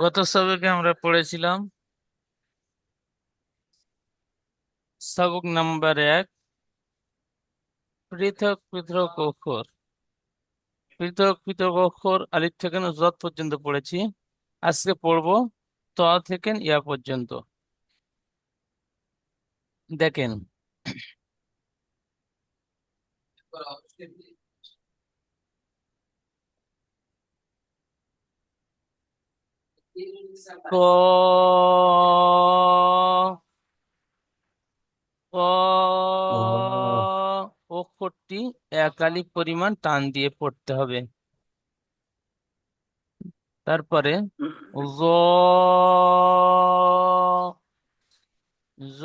গত সবকে আমরা পড়েছিলাম সবক নাম্বার এক, পৃথক পৃথক অক্ষর। পৃথক পৃথক অক্ষর, আলিফ থেকে জত পর্যন্ত পড়েছি। আজকে পড়ব ত থেকে ইয়া পর্যন্ত। দেখেন। ক ক অক্ষরটি একালি পরিমাণ টান দিয়ে পড়তে হবে। তারপরে জ জ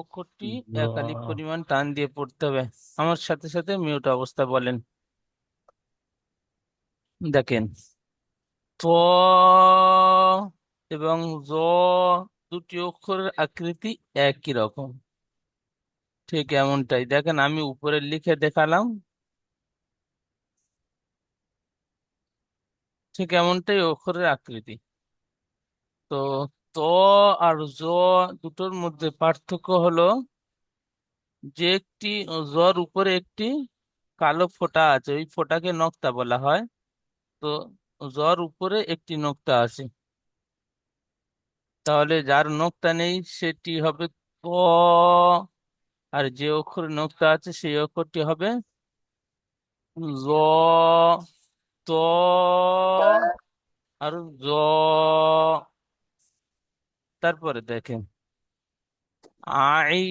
অক্ষরটি একালি পরিমাণ টান দিয়ে পড়তে হবে। আমার সাথে সাথে মিউট অবস্থা বলেন। দেখেন ত এবং জ দুটি অক্ষরের আকৃতি একই রকম। ঠিক এমনটাই। দেখেন, আমি উপরে লিখে দেখালাম। ঠিক এমনটাই অক্ষরের আকৃতি। তো ত আর জ দুটোর মধ্যে পার্থক্য হলো যে একটি জর উপরে একটি কালো ফোঁটা আছে। ওই ফোঁটাকে নক্তা বলা হয়। তো জর উপরে একটি নোক্তা আছে। তাহলে যার নোক্তা নেই, সেটি হবে ত আর যে অক্ষরে নোক্তা আছে, সেই অক্ষরটি হবে জ। ত। আর জ। তারপরে দেখেন। আই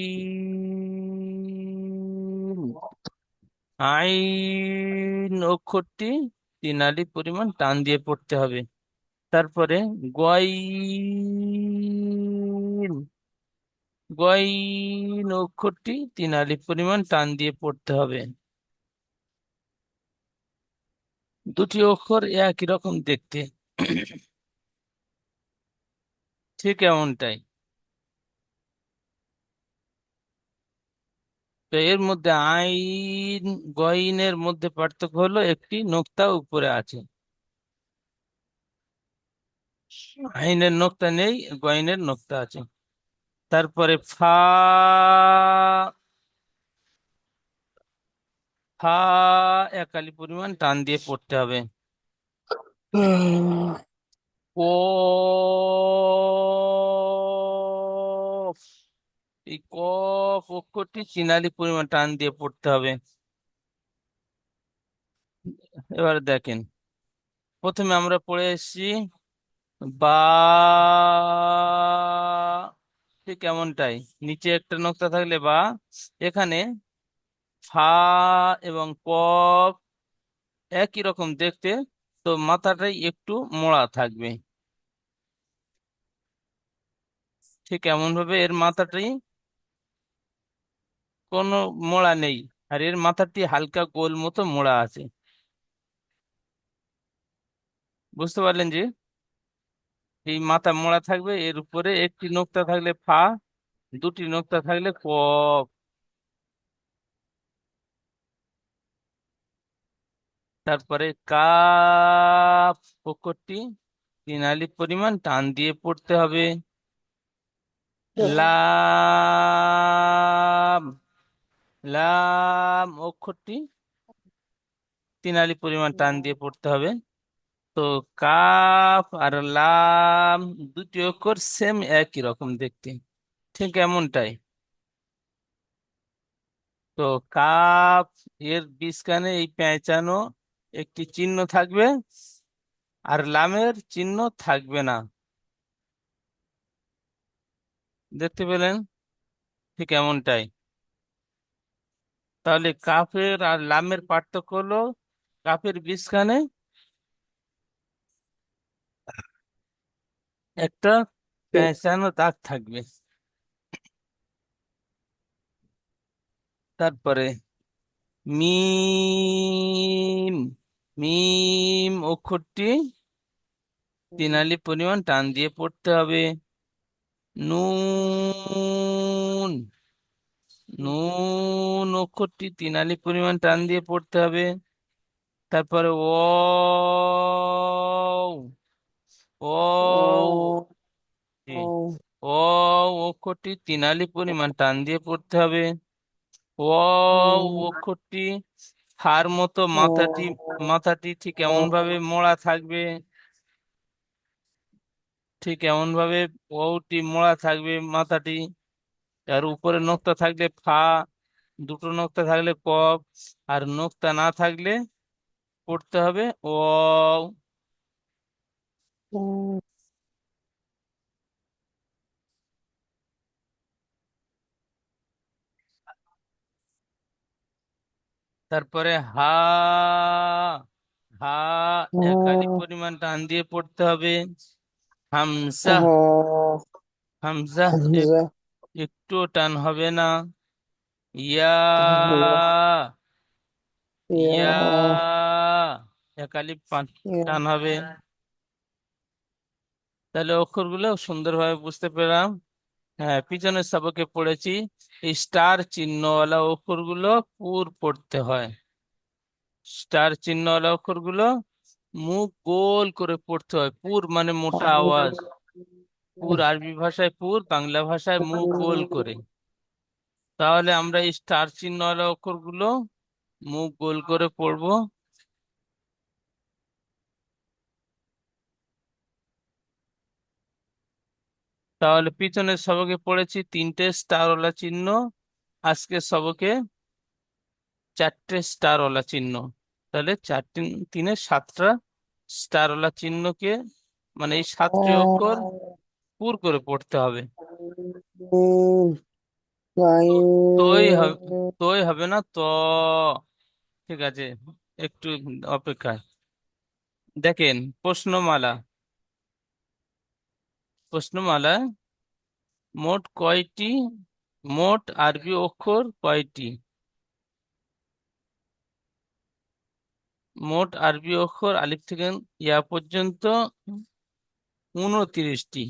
আইন অক্ষরটি তিন আলি পরিমাণ টান দিয়ে পড়তে হবে। তারপরে গয়িন গয়িন অক্ষরটি তিন আলি পরিমাণ টান দিয়ে পড়তে হবে। দুটি অক্ষর একই রকম দেখতে। ঠিক এমনটাই। তো এর মধ্যে আইন গয়িনের মধ্যে পার্থক্য হলো একটি নোক্তা উপরে আছে। আইনের নোক্তা নেই গয়িনের নোক্তা আছে। তারপরে ফা ফা একালি পরিমাণ টান দিয়ে পড়তে হবে। কফ এই কফ অক্ষরটি চিনালি পরিমাণ টান দিয়ে পড়তে হবে। এবারে দেখেন। প্রথমে আমরা পড়ে এসেছি, বা ঠিক এমনটাই নিচে একটা নোক্তা থাকলে বা এখানে ফা এবং কফ একই রকম দেখতে, তো মাথাটাই একটু মোড়া থাকবে। ঠিক এমন ভাবে এর মাথাটাই কোনো মোড়া নেই। আর এর মাথাটি হালকা গোল মতো মোড়া আছে। বুঝতে পারলেন যে এই মাথা মোড়া থাকবে, এর উপরে একটি নোক্তা থাকলে ফা দুটি নোক্তা থাকলে কফ তারপরে কাফ অক্ষরটি তিন আলিফ পরিমাণ, টান দিয়ে পড়তে হবে। লাম। লাম অক্ষরটি তিন আলিফ পরিমাণ টান দিয়ে পড়তে হবে। তো কাফ আর লাম দুটি অক্ষর সেম একই রকম দেখতে, ঠিক এমনটাই। তো কাফ এর বিস্কানে এই পেঁচানো একটি চিহ্ন থাকবে আর লামের চিহ্ন থাকবে না। দেখতে পেলেন? ঠিক এমনটাই। তাহলে কাফের আর লামের পার্থক্য হলো কাফের বিস্কানে একটা পেঁচানো দাগ থাকবে। তারপরে মিম মিম অক্ষরটি তিন আলিফ পরিমাণ টান দিয়ে পড়তে হবে। নুন নুন, অক্ষরটি তিন আলিফ পরিমাণ টান দিয়ে পড়তে হবে। তারপরে ও অক্ষরটি তিন আলিফ পরিমাণ টান দিয়ে পড়তে হবে। অক্ষরটি হার মতো মাথাটি মাথাটি ঠিক এমন ভাবে মোড়া থাকবে। ঠিক এমন ভাবে ওটি মোড়া থাকবে মাথাটি। আর উপরে নোক্তা থাকলে ফা দুটো নোক্তা থাকলে কফ আর নোক্তা না থাকলে পড়তে হবে ও। তারপরে হা হা এক পরিমাণ টান দিয়ে পড়তে হবে। হামজা। হামজা একটু টান হবে না। ইয়া ইয়া এক আলিফ টান হবে। তাহলে অক্ষর অক্ষরগুলো সুন্দরভাবে বুঝতে পেলাম। হ্যাঁ পিছনের সবকে পড়েছি। এই স্টার চিহ্নওয়ালা অক্ষরগুলো পুর পড়তে হয়। স্টার চিহ্নওয়ালা অক্ষরগুলো মুখ গোল করে পড়তে হয়। পুর মানে মোটা আওয়াজ। পুর আরবি ভাষায় পুর বাংলা ভাষায় মুখ গোল করে। তাহলে আমরা এই স্টার চিহ্নওয়ালা অক্ষরগুলো মুখ গোল করে পড়ব। তাহলে পিছনের সবকে পড়েছি তিনটে স্টারওয়ালা চিহ্ন আজকে সবকে চারটে স্টারওয়ালা চিহ্ন। তাহলে চারটে তিনে সাতটা স্টারওয়ালা চিহ্নকে মানে এই সাতটি অক্ষর পুর করে পড়তে হবে। তোই হবে তোই হবে না তো। ঠিক আছে একটু অপেক্ষা। দেখেন প্রশ্নমালা। প্রশ্নমালা মোট কয়টি মোট আরবি অক্ষর কয়টি? মোট আরবি অক্ষর আলিফ থেকে ইয়া পর্যন্ত উনত্রিশটি।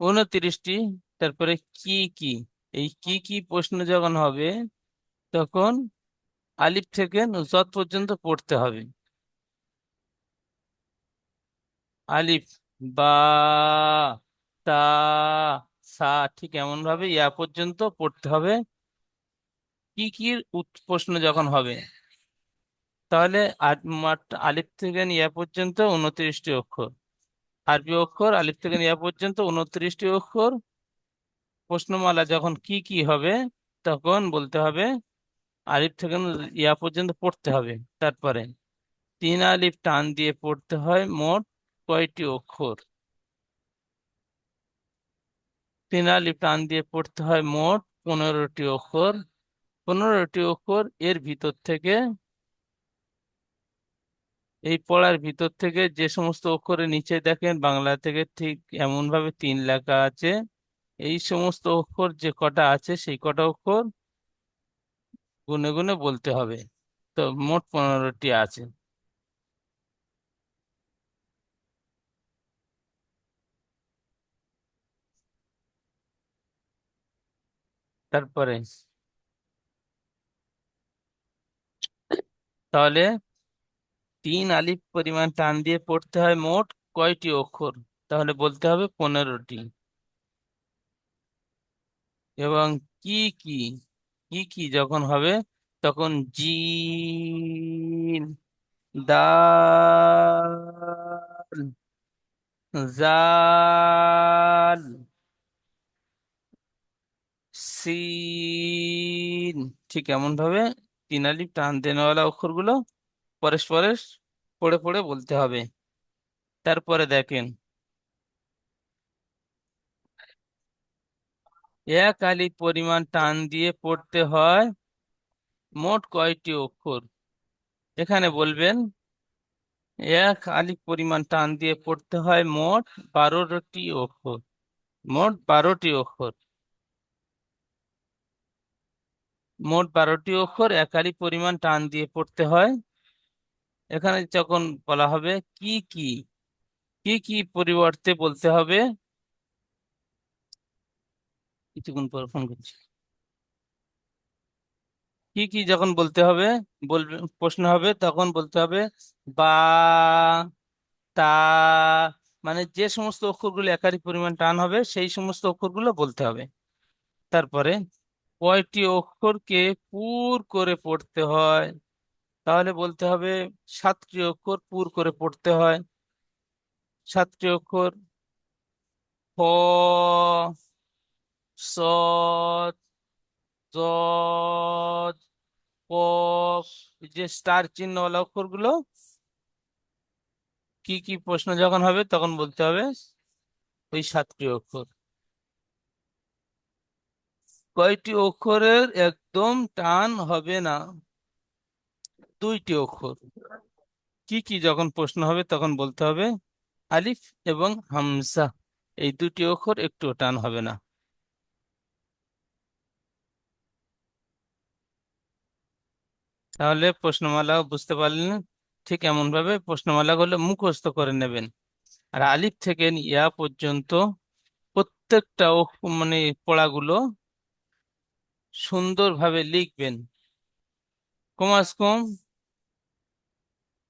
উনত্রিশটি তারপরে কি কি? এই কি কি প্রশ্ন যখন হবে, তখন আলিফ থেকে নুজত পর্যন্ত পড়তে হবে। আলিফ, বা, তা, সা ঠিক এমন ভাবে ইয়া পর্যন্ত পড়তে হবে। কি কি প্রশ্ন যখন হবে, তাহলে আলিফ থেকে ইয়া পর্যন্ত উনত্রিশটি অক্ষর। আরবি অক্ষর, আলিফ থেকে ইয়া পর্যন্ত উনত্রিশটি অক্ষর। প্রশ্নমালা যখন কি কি হবে, তখন বলতে হবে আলিফ থেকে ইয়া পর্যন্ত পড়তে হবে। তারপরে তিন আলিফ টান দিয়ে পড়তে হয় মোট কয়টি অক্ষর? তিন আলিফ টান দিয়ে পড়তে হয় মোট পনেরোটি অক্ষর। পনেরোটি অক্ষর এর ভিতর থেকে এই পড়ার ভিতর থেকে যে সমস্ত অক্ষরের নিচে দেখেন, বাংলা থেকে ঠিক এমন ভাবে তিন লেখা আছে। এই সমস্ত অক্ষর যে কটা আছে, সেই কটা অক্ষর গুনে গুনে বলতে হবে। তো মোট পনেরোটি আছে। তারপরে, তাহলে তিন আলিফ পরিমাণ টান দিয়ে পড়তে হয় মোট কয়টি অক্ষর? তাহলে বলতে হবে পনেরোটি। এবং কি কি? কি কি যখন হবে, তখন জিন, দাল, জাল, সিন, ঠিক এমন ভাবে তিন আলিফ টান দেনেওয়ালা অক্ষরগুলো পরেশ পরেশ পড়ে পড়ে বলতে হবে। তারপরে দেখেন। এক আলিফ পরিমাণ টান দিয়ে পড়তে হয় মোট কয়টি অক্ষর? এখানে বলবেন, এক আলিফ পরিমাণ টান দিয়ে পড়তে হয় মোট বারোটি অক্ষর। মোট বারোটি অক্ষর। মোট বারোটি অক্ষর এক আলিফ পরিমাণ টান দিয়ে পড়তে হয় এখানে যখন বলা হবে কি কি কি কি পরিবর্তে বলতে হবে, কিছুক্ষণ পর ফোন করছি। কি কি যখন বলতে হবে, বলবে, প্রশ্ন হবে, তখন বলতে হবে বা, তা মানে যে সমস্ত অক্ষরগুলো একাধিক পরিমাণ টান হবে, সেই সমস্ত অক্ষরগুলো বলতে হবে। তারপরে কয়টি অক্ষরকে পুর করে পড়তে হয়? তাহলে বলতে হবে সাতটি অক্ষর পুর করে পড়তে হয়। সাতটি অক্ষর ক সদ জদ কফ যে স্টার চিহ্নওয়ালা অক্ষরগুলো, কি কি প্রশ্ন যখন হবে তখন বলতে হবে ওই সাতটি অক্ষর। কয়টি অক্ষরের একদম টান হবে না? দুইটি অক্ষর। কি কি যখন প্রশ্ন হবে তখন বলতে হবে আলিফ এবং হামজা। এই দুটি অক্ষর একটু টান হবে না। তাহলে প্রশ্নমালা বুঝতে পারলেন? ঠিক এমন ভাবে প্রশ্নমালাগুলো মুখস্থ করে নেবেন। আর আলিফ থেকে ইয়া পর্যন্ত প্রত্যেকটা মানে পড়াগুলো সুন্দরভাবে লিখবেন। কমাস কম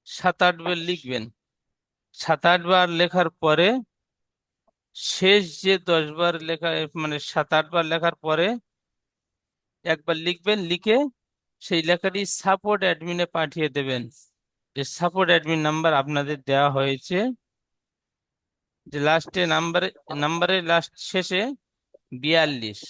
সাত আট বার লিখবেন। সাত আট বার লেখার পরে শেষ যে দশ বার লেখা মানে সাত আট বার লেখার পরে একবার লিখবেন, লিখে সেই লেখাটি সাপোর্ট অ্যাডমিনে পাঠিয়ে দেবেন। যে সাপোর্ট অ্যাডমিন নাম্বার আপনাদের দেওয়া হয়েছে। যে লাস্টে নাম্বারে, নাম্বারের লাস্ট শেষে বিয়াল্লিশ।